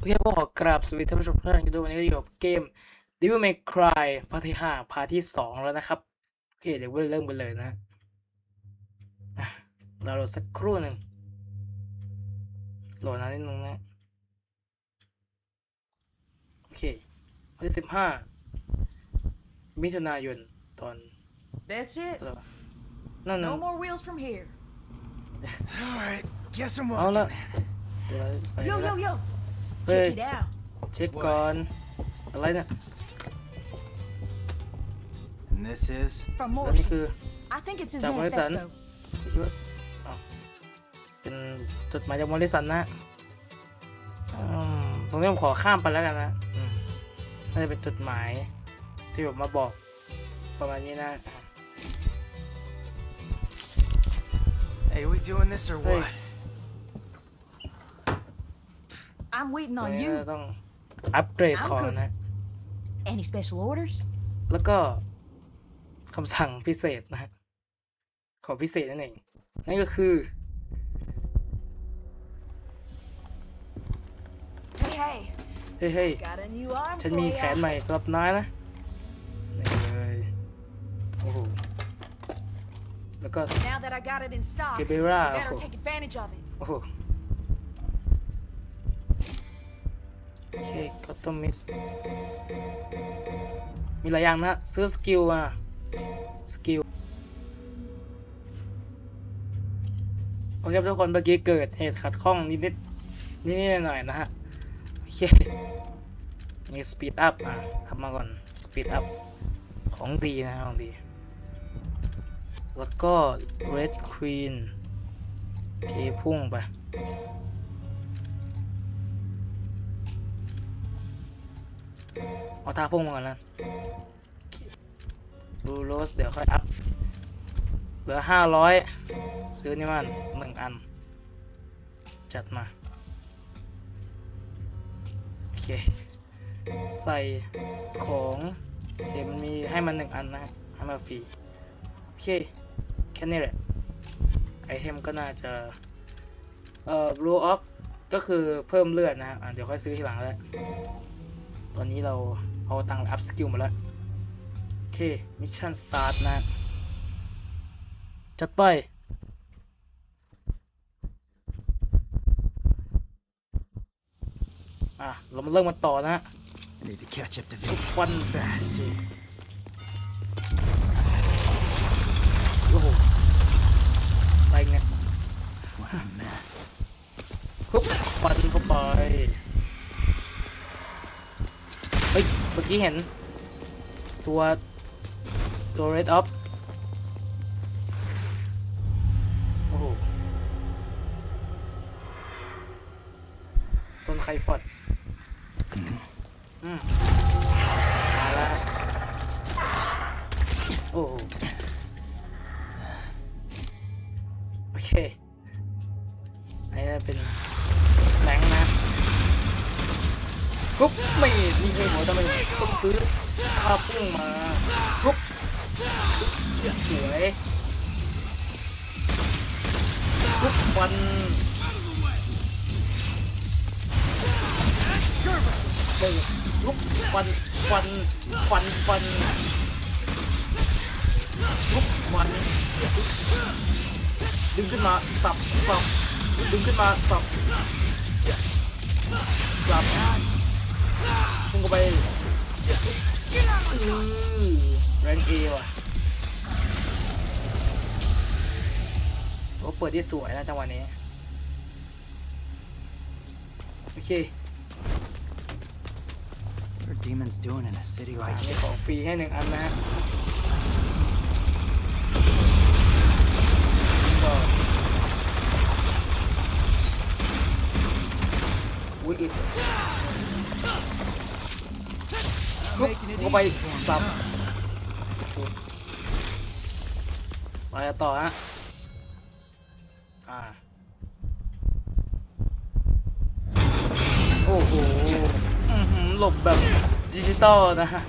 โอเคพวกขอกราบสวัสดีท่านผู้ชมทุกท่านกันด้วยวันนี้ก็อยู่กับเกม Devil May Cry ภาคที่ห้าพาร์ทที่สองแล้วนะครับ โอเค เดี๋ยวเริ่มกันเลยนะอะเราโหลดสักครู่หนึ่งโหลดนานนิดนึงนะ โอเควันที่สิบห้ามิถุนายนตอน That's it. อะไรวะนั่นนะ No more wheels from here. All right, guess I'm เอา walking. ละเดี๋ยวเราไป Yo, แล้ yo, ว yo. Hey. Check it out. เช็คก่อน อะไรเนี่ย And this is From แล้วนี่ Morrison. คือ I think it's his Chào, Morrison. manifesto. คิดว่าอ้าวเป็นจดหมายจากมอริสันนะอืมตรงนี้ผมขอข้ามไปแล้วกันนะอืมน่าจะเป็นจดหมาย ที่แบบมาบอกประมาณนี้นะ Hey, we doing this or Hey. what? I'm waiting ตรง on นี้ you. เราต้องอัปเกรดของนะ Any special orders? แล้วก็คำสั่งพิเศษนะฮะของพิเศษนั่นเอง นั่นก็คือ Hey, hey. เฮ้ยเฮ้ย Got a new arm ฉัน for มีแขน ya. ใหม่สำหรับนายนะนี่เลยโอ้โห แล้วก็ Now that I got it in stock, you Gebera, better oh. take advantage of it. โอ้โห โอเคก็ต้องมิส มีหลายอย่างนะ ซื้อสกิลอะ สกิล โอเคครับทุกคนเมื่อกี้เกิดเหตุขัดข้องนิดนิดนิดนิดหน่อยนะฮะ โอเค นี่สปีดอัพอะทำมาก่อน สปีดอัพ ของดีนะของดี แล้วก็ Red Queen โอเค พุ่งไป เอาท่าพุ่งมาก่อนแล้วบูโรสเดี๋ยวค่อยอัพ เหลือห้าร้อยซื้อนี่มันหนึ่งอัน จัดมา โอเค ใส่ของโอเคมันมีให้มันหนึ่งอันนะให้มาฟรี โอเค แค่นี้แหละ ไอเทมก็น่าจะเอ่อ blow up ก็คือเพิ่มเลือดนะฮะอะเดี๋ยวค่อยซื้อทีหลังแล้ว อนนี้เราเอาตังค์อัพสกิลมาแล้ว โอเค มิชชั่นสตาร์ทนะ จัดไป อะ เรามาเริ่มกันต่อนะฮะ I need to catch up to Vic ควัน fast. โอ้โหอะไรเนี่ย What a mess. ฮึบฟันเข้าไป เมื่อกี้เห็น ตัวตัว red up โอ้โหต้นไคฟอดอืมมาแล้วโอ้โหโอเคอันนี้เป็น ปุ๊บไม่นี่คือหัวทำไมต้องซื้อข้าวปุ้งมาปุ๊บสวยปุ๊บฟันเฮ้ยปุ๊บฟันฟันฟันฟันปุ๊บฟันดึงขึ้นมาสับสับดึงขึ้นมาสับสับ พุ่งเข้าไปอื้อแรงเอว่ะโอ้เปิดที่สวยนะจังหวะนี้ โอเค What are demons doing in a city อั like นนี้ this? ของฟรีให้หนึ่งอันนะฮะก็อุ้ยอิด ปุ๊บลงไปสับสุดไปต่อฮะอ่าโอ้โหหลบแบบดิจิตอลนะฮะ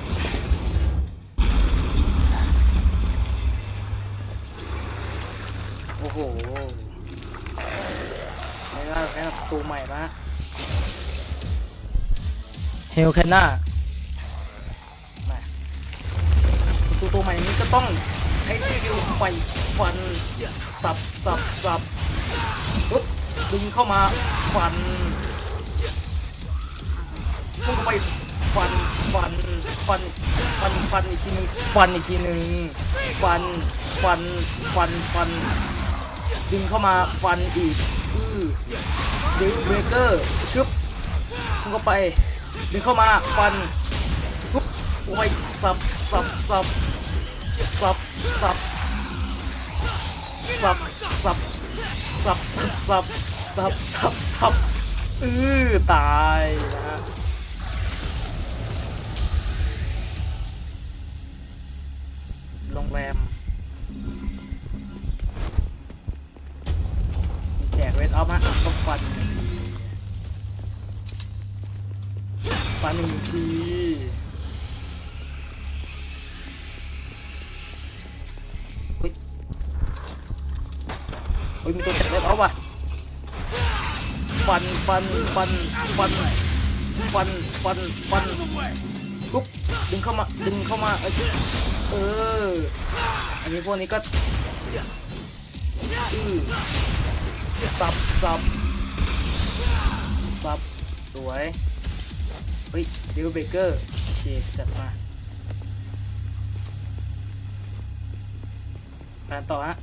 โอ้โหนี่ก็แนะนำประตูใหม่มาฮะเฮลแคนนามา ตรูตัวใหม่นี้ก็ต้องใช้สกิลไฟฟันสับสับสับปุ๊บดึงเข้ามาฟันพุ่งเข้าไปฟันฟันฟันฟันฟันอีกทีหนึ่งฟันอีกทีหนึ่งฟันฟันฟันฟันดึงเข้ามาฟันอีกอือเดวิลเบรกเกอร์ชึบพุ่งเข้าไปดึงเข้ามาฟันปุ๊บโอ้ยสับสับสับ สับสับสับสับสับสับสับสับสับอือตายนะฮะโรงแรมแจกเวทออฟฮะต้องฟันฟันหนึ่งที เฮ้ยมีตัวแจกเวทออฟว่ะฟันฟันฟันฟันฟันฟันฟันปุ๊บดึงเข้ามาดึงเข้ามาเอ้ยเอออันนี้พวกนี้ก็อือสับสับสับสวยเฮ้ยเดวิลเบเกอร์โอเคจัดมาไปต่อฮะ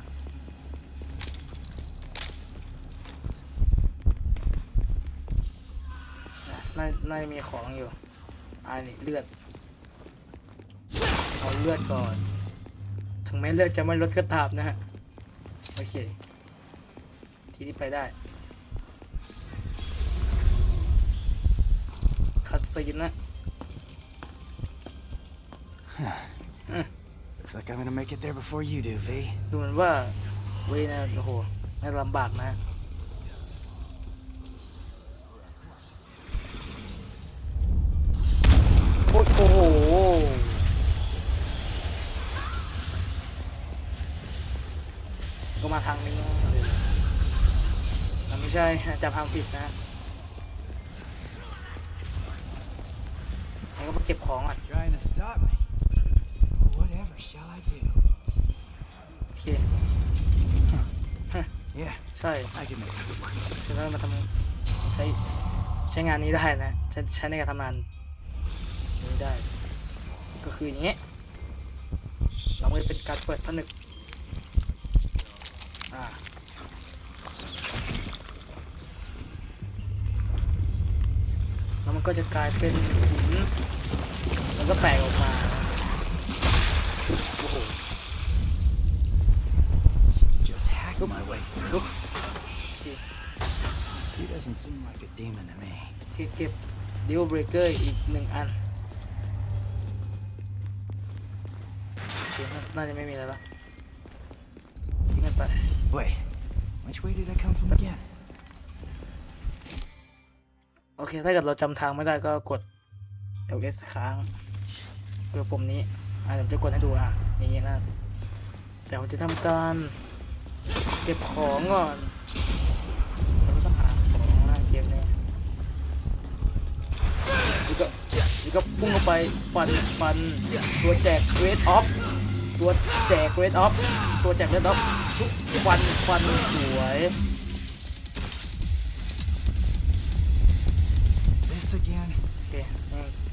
น่าน่าจะมีของอยู่อันนี้เลือด เอาเลือดก่อน ถึงแม้เลือดจะไม่ลดก็ตามนะฮะ โอเค ทีนี้ไปได้คาสตินนะ Looks like I'm gonna make it there before you do, V. ดูเหมือนว่าเวยนะโอ้โหน่าจะลำบากนะ จำทางผิดนะแล้วก็มาเก็บของอะ Trying to stop me. Whatever shall I do? โอเค Yeah, ใช่ I can make this work. ฉันได้มาทำใช้ใช้งานนี้ได้นะใช้ใช้ในการทำงานนี้ได้ ก็คืออย่างเงี้ยเราไม่เป็นการเปิดผนึกอ่า มันก็จะกลายเป็นหินแล้วก็แตกออกมาโอ้โห Just hack my way through. ลุกโอเค He doesn't seem like a demon to me. คือเก็บดิวเบรกเกอร์อีกหนึ่งอันโอเคน่าน่าจะไม่มีอะไรแล้วทิ้งกันไป Wait, which way did I come from again? โอเค ถ้าเกิดเราจำทางไม่ได้ก็กด LS ค้างตัวปุ่มนี้อะเดี๋ยวผมจะกดให้ดูอะอย่างงี้นะเดี๋ยวผมจะทำการเก็บของก่อนฉันไม่ต้องหาของนะเกมนี้แล้วก็แล้วก็พุ่งเข้าไปฟันฟันตัวแจกเรดออฟตัวแจกเรดออฟตัวแจกเรดออฟทุกฟันฟันสวย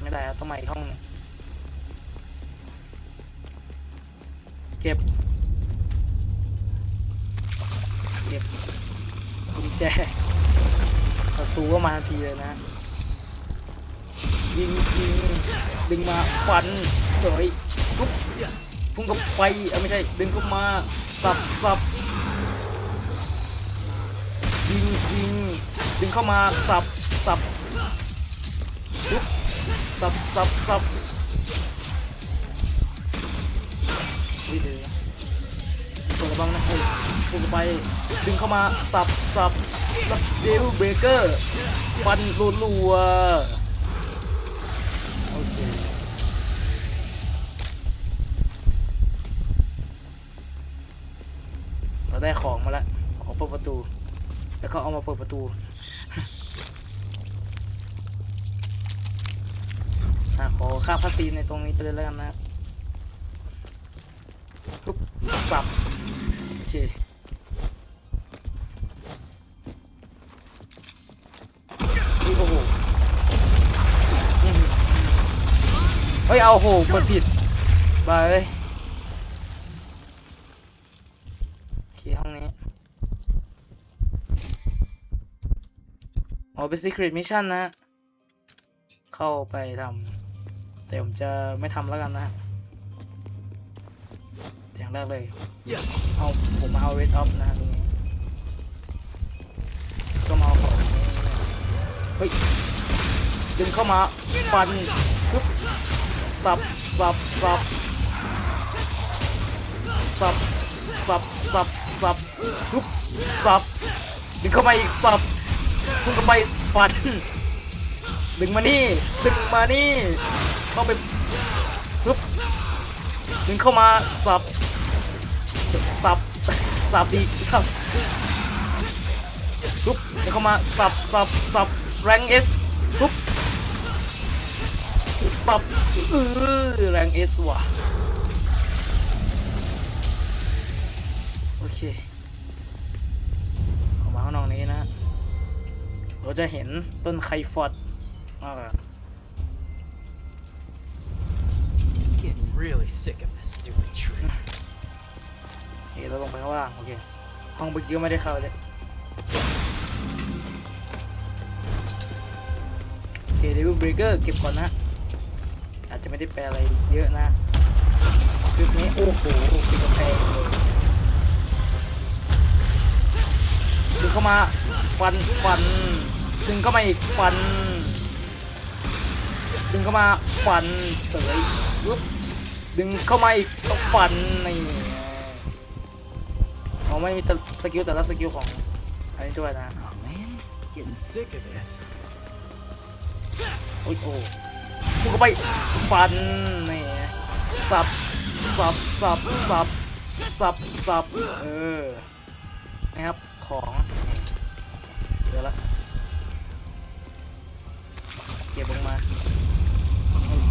ไม่ได้ต้องมาอีกห้องนึงเก็บ เก็บกุญแจศัตรูก็มาทันทีเลยนะยิงยิงดึงมาฟันเสยปุ๊บพุ่งเข้าไปเอาไม่ใช่ดึงเข้ามาสับสับยิงยิงดึงเข้ามาสับสับปุ๊บ สับสับสับนี่เลยนะตัวระบังนะเฮ้ยพุ่งเข้าไปดึงเข้ามาสับสับแล้วเดวิลเบรกเกอร์ฟันรัวๆโอเคเราได้ของมาแล้วของเปิดประตูแล้วก็เอามาเปิดประตู ขอค่าพัสซีนในตรงนี้ไปเลยแล้วกันนะปุ๊บปรับโอเคอุ๊ยโอ้โหเฮ้ย เอาโหกดผิดบายเอ้ยโอเคห้องนี้อ๋อเป็น secret mission นะ เข้าไปทำ แต่ผมจะไม่ทำแล้วกันนะอย่างแรกเลย เอาผมมาเอาเวทออฟนะตรงนี้ ก็มาเอาของนี้เฮ้ย ดึงเข้ามาฟันชุบสับสับสับสับสับสับสับชุบสับดึงเข้ามาอีกสับพุ่งเข้าไปฟันดึงมานี่ดึงมานี่ เข้าไปปึ๊บดึงเข้ามาสับสับสับอีกสับปุ๊บดึงเข้ามาสับสับสับแรงเอสปุ๊บสับเออแรงเอสว่ะโอเคออกมาข้างนอกนี้นะเราจะเห็นต้นไคฟอร์ดมา really sick of this stupid tree. โอเคเราลงไปข้างล่างโอเคห้องเมื่อกี้ก็ไม่ได้เข้าเลยโอเคเดวิลเบรเกอร์เก็บก่อนนะ อาจจะไม่ได้แปลอะไรเยอะนะคลิปนี้โอ้โหเป็นกระแพงเลยดึงเข้ามาฟันฟันดึงเข้ามาอีกฟันดึงเข้ามาฟันเสยปุ๊บ ดึงเข้ามาอีกก็ฟันนี่ไงอ๋อไม่มีแต่สกิลแต่ละสกิลของอันนี้ด้วยนะ Oh man, getting sick of this. โอ้ยโอ้พุ่งเข้าไปฟันนี่ไงสับสับสับสับสับสับเออนะครับของเดี๋ยวละเก็บลงมาโอเค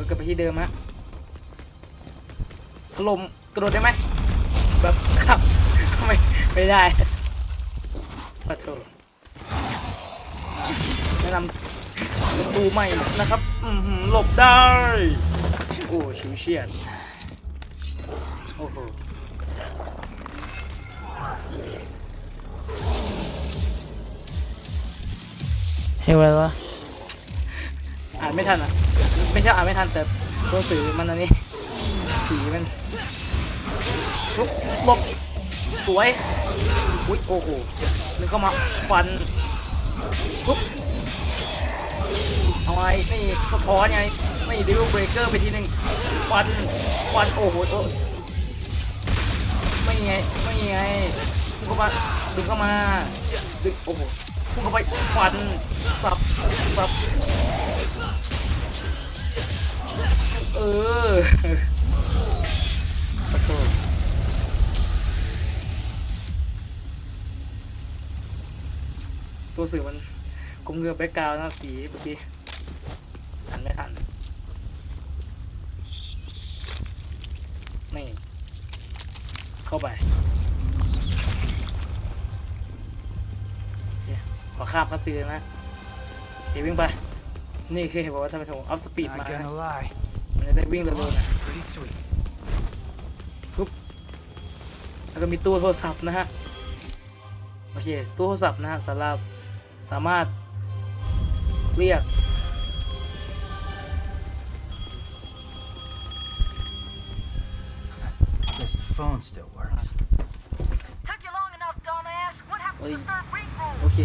เรากลับไปที่เดิมฮะลมกระโดดได้ไหมแบบขับไม่ไม่ได้ขอโทษแนะนำประตูใหม่นะครับอืหลบได้ โอ้ชิวเฉียดโอ้โหเฮ้ยวะานไม่ทันอะ ไม่ใช่อ่านไม่ทันแต่ตัวสื่อมันอันนี้ สีมันปุ๊บหลบสวยอุ้ยโอ้โหนึกเข้ามาฟันปุ๊บเอาไงนี่สะท้อนไงนี่ดิวเบรกเกอร์ไปทีหนึ่งฟันฟันโอ้โหโอ้ไม่ไงไม่ไงพุ่งเข้ามาดึงเข้ามาดึงโอ้โหพุ่งเข้าไปฟันสับสับ เออขอโทษตัวสื่อมันกลมเกลือแบ็กกราวน์นะสีเมื่อกี้ทันไม่ทัน นี่ เข้าไปขอข้ามคัสซีเลยนะโอเควิ่งไป นี่คือเห็นบอกว่าทำไมถึงอัพสปีด Not มา gonna lie, มันจะได้วิ่งเร็วๆนะ pretty sweet. แล้วก็มีตู้โทรศัพท์นะฮะ โอเค ตู้โทรศัพท์นะฮะสำหรับสามารถเรียก Guess the phone still works. Took you long enough, dumbass. What happened Oi. to the third ring roll? โอเค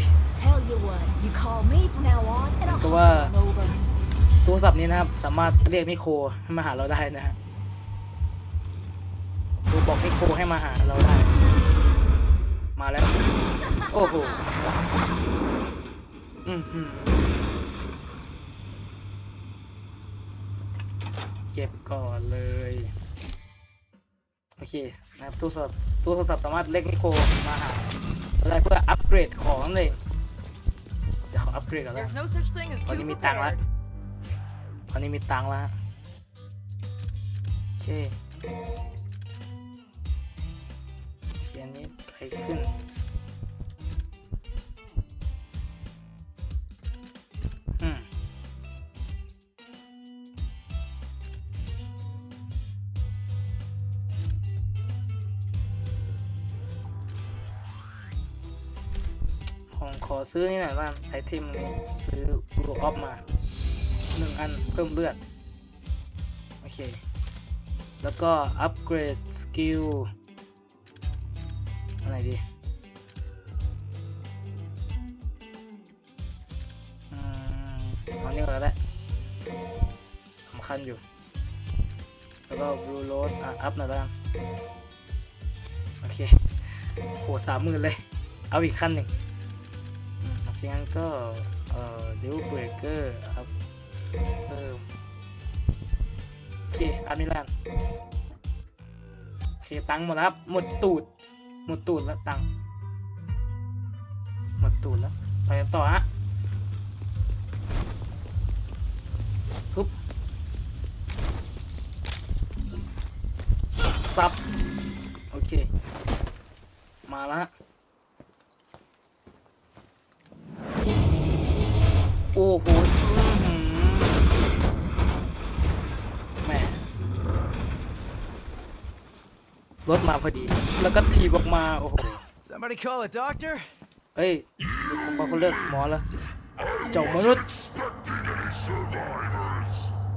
Tell you what, you call me from now on, and I'll Go hustle on. on over. ตู้โทรศัพท์นี้นะครับ สามารถเรียกนิโคให้มาหาเราได้นะฮะดูบอกนิโคให้มาหาเราได้ มาแล้ว โอ้โหอือหือเก็บก่อนเลย โอเคนะครับตู้โทรศัพท์ตู้โทรศัพท์สามารถเรียกนิโคมาหาเราได้เพื่ออัปเกรดของนั่นเองเดี๋ยวขออัปเกรดกันแล้ว There's no such thing as What do too you mean, tang prepared. ตอนนี้มีตังค์แล้วฮะโอเคเขียนนี้ไกลขึ้น อืม ผมขอซื้อนี่หน่อยว่าไอเทมนี้ซื้อรูออฟมา หนึ่งอันเพิ่มเลือด โอเค แล้วก็อัปเกรดสกิลอะไรดีอืมเอานี่ก็ได้สำคัญอยู่ แล้วก็บลูโรสอะอัพหน่อยแล้วกันโอเคโหสามหมื่นเลย เอาอีกขั้นหนึ่งอืมเพราะงั้นก็เอ่อดิวเบรกเกอร์ครัพ โอเคอามิลานโอเคตังค์หมดแล้วครับหมดตูด หมดตูดแล้วตังค์หมดตูดแล้ว ไปต่อฮะฮึบซับ โอเค มาแล้วฮะโอ้โห รถมาพอดี แล้วก็ทีบออกมา โอ้โห Somebody call a doctor? เอ้ยพอเขาเลิกหมอแล้วเจ้ามนุษย์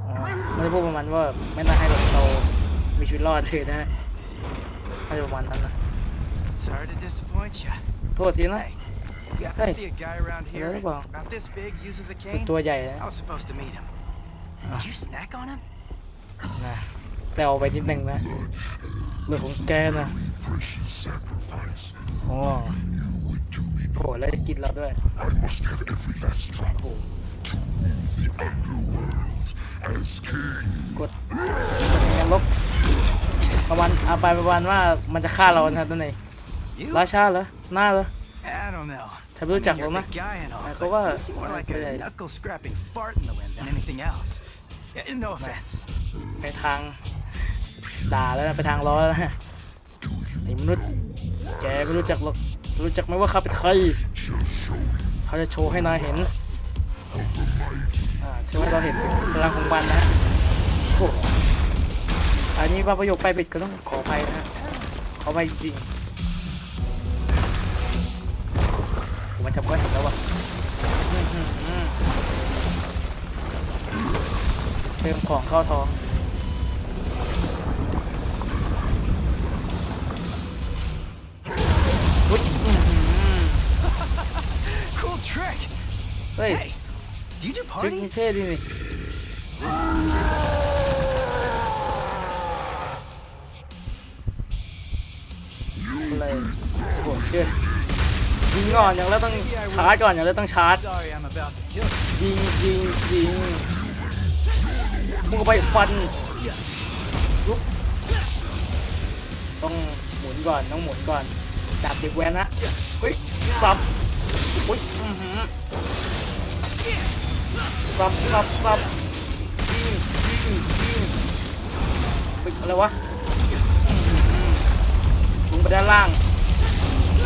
อ๋อน่าจะพูดประมาณว่าไม่น่าให้แบบเรามีชีวิตรอดเลยนะฮะน่าจะประมาณนั้นนะ Sorry to disappoint you. โทษทีนะ Hey, you happen Hey. to see a guy around here Hello, Bob. about this big uses a สุด cane? ตัวใหญ่นะ I was supposed to meet him. Did you snack on him? นะ แซวไปนิดนึงนะเรื่องของแกนะโอ้โหแล้วจะกินเราด้วยโอ้โหกดยังลบประมาณเอาไปประมาณว่ามันจะฆ่าเรานะนั่นเอง You? ราชาเหรอหน้าเหรอ I don't know. ฉันไม่รู้จักหร You're อก a นะ big guy and all, Ah, but so what? you seem more like a Okay. knuckle scrapping fart in the wind than anything else. Yeah, no offense. ไปทาง ด่าแล้วนะไปทางล้อแล้วนะไอ้มนุษย์แกไม่รู้จักหรอกรู้จักไหมว่าข้าเป็นใครเขาจะโชว์ให้นายเห็นอ่าโชว์ให้เราเห็นถึงพลังของมันนะฮะโอ้อันนี้ว่าประโยคไปปิดก็ต้องขออภัยนะขออภัยจริงๆมันจับก็เห็นแล้วว่ะเติมของเข้าท้อง เฮ้ย Hey, do you do ทริคนี้ parties? เท่ดีนี่อะไรโอ้โหเชื่อยิงก่อนอย่างแล้วต้องชาร์จก่อนอย่างแล้วต้องชาร์จ Sorry, I'm about to kill you. ยิงยิงยิงมึงก็ไปฟันลุกต้องหมุนก่อนต้องหมุนก่อนดับเด็กแว้นนะเฮ้ยสับ อุ้ยสับสับสับยิงยิงยิงเฮ้ยอะไรวะลงไปด้านล่าง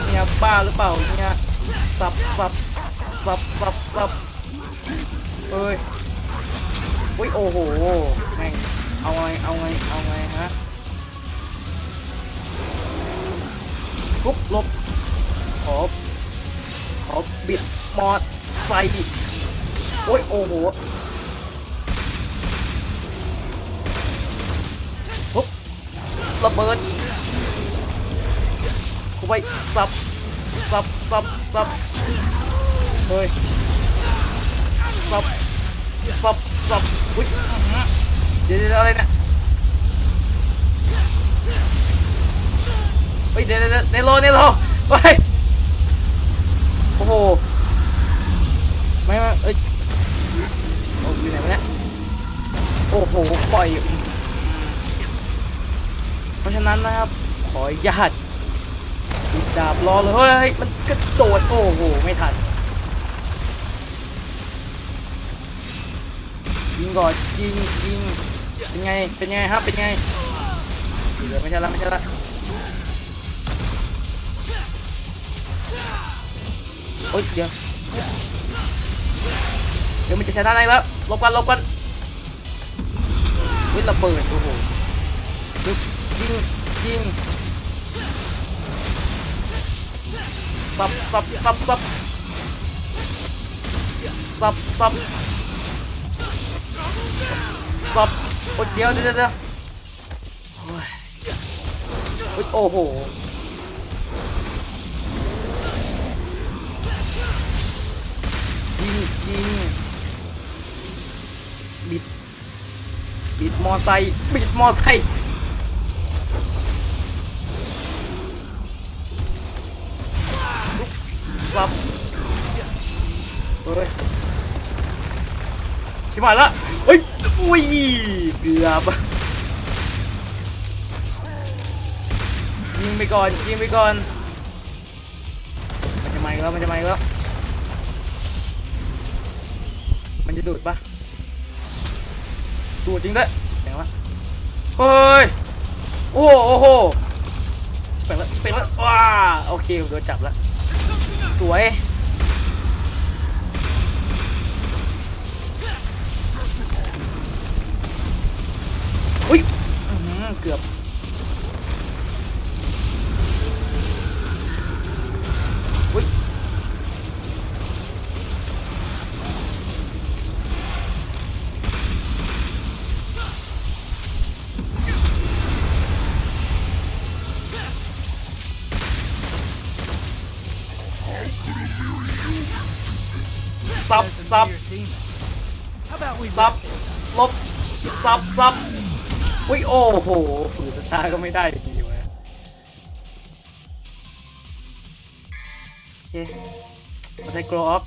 เนี่ยบ้าหรือเปล่าเนี่ยสับสับสับสับสับเอ้ยอุ้ยโอ้โหแม่งเอาไงเอาไงเอาไงฮะปุ๊บลบขอ ขอบิดมอไซค์โอ้ยโอ้โหปุ๊บระเบิดเข้าไปสับสับสับสับเฮ้ยสับสับสับอุ้ยเดี๋ยวเดี๋ยวอะไรเนี่ยเฮ้ยเดี๋ยวเดี๋ยวเนโรเนโรเฮ้ยโอ้โห ไม่ไม่เอ้ยโอ้ยอยู่ไหนวะเนี่ยโอ้โห ปล่อย เพราะฉะนั้นนะครับ ขอญาตหยิบดาบรอเลย เฮ้ย มันกระโดด โอ้โห ไม่ทัน ยิงก่อนยิงยิง เป็นไง เป็นไงครับ เป็นไงเดี๋ยวไม่ใช่ละไม่ใช่ละ โอ๊ยเดี๋ยวเดี๋ยวมันจะชนะได้แล้วหลบกันหลบกันเฮ้ยระเบิดโอ้โหยิงยิงยิงซับซับซับซับซับซับซับโอ้ยเดี๋ยวเดี๋ยวเดี๋ยวโอ้โห ยิงยิงบิดบิดมอไซค์บิดมอไซค์ซับเฮ้ยชิบายละเฮ้ยอุ้ยเกือบยิงไปก่อนยิงไปก่อนมันจะมาอีกแล้วมันจะมาอีกแล้ว มันจะดูดปะดูดจริงด้วยแปลงละเฮ้ย โอ้โหโอ้โหชิบแปลงละชิบแปลงละว้าโอเคโดนจับละสวยอุ้ยเกือบ ซับซับอุ้ยโอ้โหฝืนสตาร์ก็ไม่ได้ดีเว้ยโอเคเราใช้ grow up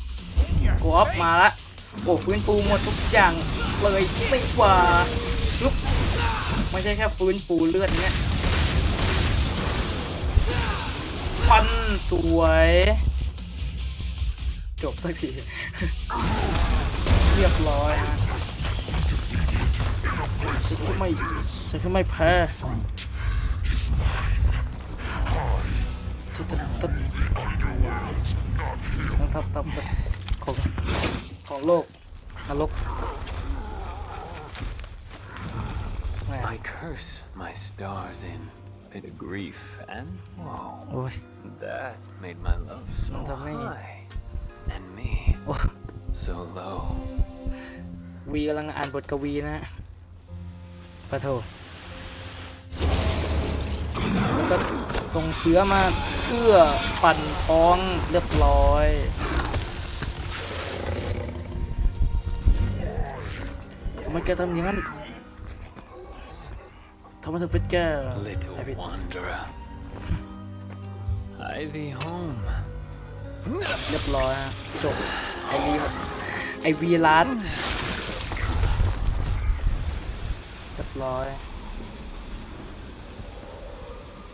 grow up มาละโอ้ฟื้นฟูหมดทุกอย่างเลยไม่กว่าลุกไม่ใช่แค่ฟื้นฟูเลือดเนี่ยฟันสวย จบสักที เรียบร้อยฮะ ฉันแค่ไม่ฉันแค่ไม่แพ้จะจะจะต้องทับทับของของโลกนรกแหม I curse my stars in bit of grief and woe. โอ้ย That made my love so high and me so low. วีกำลังอ่านบทกวีนะ ปะโถแล้วก็ส่งเสือมาเอื้อปั่นท้องเรียบร้อยทำไมแกทำอย่างนั้นทำไมถึงเป็นแกไอ้ Little ผิด wanderer. Hie thee home. เรียบร้อยฮะจบไอวีไอวีลัดเรียบ ร้อย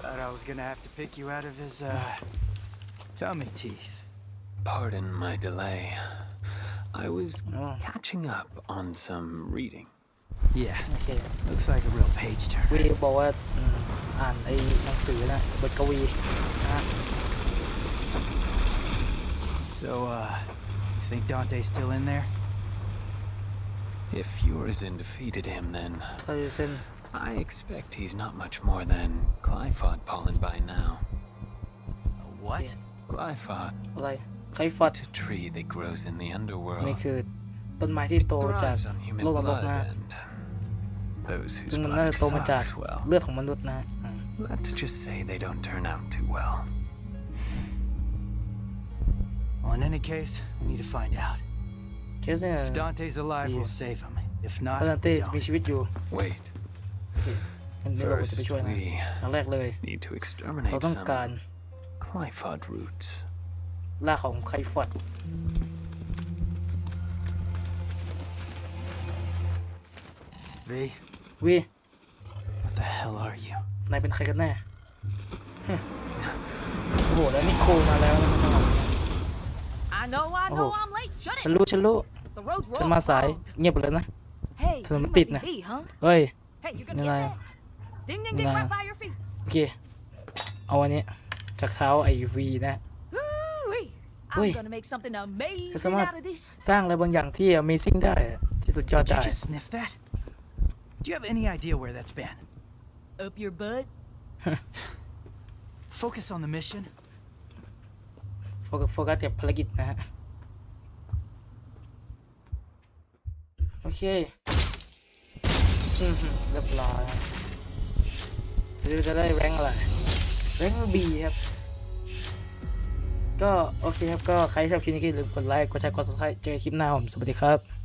Thought I was gonna have to pick you out of his, uh, tummy teeth. Pardon my delay. I was Oh. catching up on some reading. Yeah, โอเค looks like a real page turner. วีบอกว่าอืมอ่านไอ้หนังสือนะบทกวีนะฮะ So, uh, you think Dante's still in there? If Urizen defeated him, then ถ้าอยู่เส้น I expect he's not much more than Glyphod pollen by now. What? Glyphod, อะไรไคฟัด a tree that grows in the นี่ underworld. คือต้นไม้ที่โตจาก thrives on human โลกนรก blood นะฮะ and those ซึ่ง whose มันน่า blood จะโตมาจาก sucks, well, เลือดของมนุษย์นะฮะอืม let's just say they don't turn out too well. Well, in any case, we need to find out. เคสเนี่ย If Dante's alive, Yeah. we'll save him. If not, ถ้า we ดันเต้ don't. มีชีวิตอยู่ Wait, โอเคมันไม่เราจะ first ไปช่วยนะ we อย่างแรกเลย need to เรา exterminate ต้อง some การ Glyphod roots. รากของไคฟัด V, วี what the hell are you? นายเป็นใครกันแน่ฮึโอ้โหแล้วนิโคมาแล้วนะมัน I know, I Oh. know I'm late. Shut ฉัน it. รู้ฉันรู้ The road's ฉัน wrong. มาสาย closed. เงียบไปเลยนะ Hey, Tell him you to tít might nè. be me, huh? เฮ้ย Hey, you gonna Như get này. that? Ding ding ding Như right này. by your feet. โอเคเอาอันนี้จากเท้าไอวีนะ Woo-wee. Ui. I'm gonna make something amazing สามารถ out of this. สร้างอะไรบางอย่างที่ Amazing ได้อะที่สุดยอด Did you ได้ just sniff that? Do you have any idea where that's been? Up your butt. Focus on the mission. โฟกัสโฟกัสกับภารกิจนะฮะ โอเคเรียบร้อยเราจะได้แรงอะไร แรงบีครับ ก็ โอเคครับ ก็ใครชอบคลิปนี้ก็อย่าลืมกดไลค์ กดแชร์ กดซับสไครต์เจอกันคลิปหน้าผม สวัสดีครับ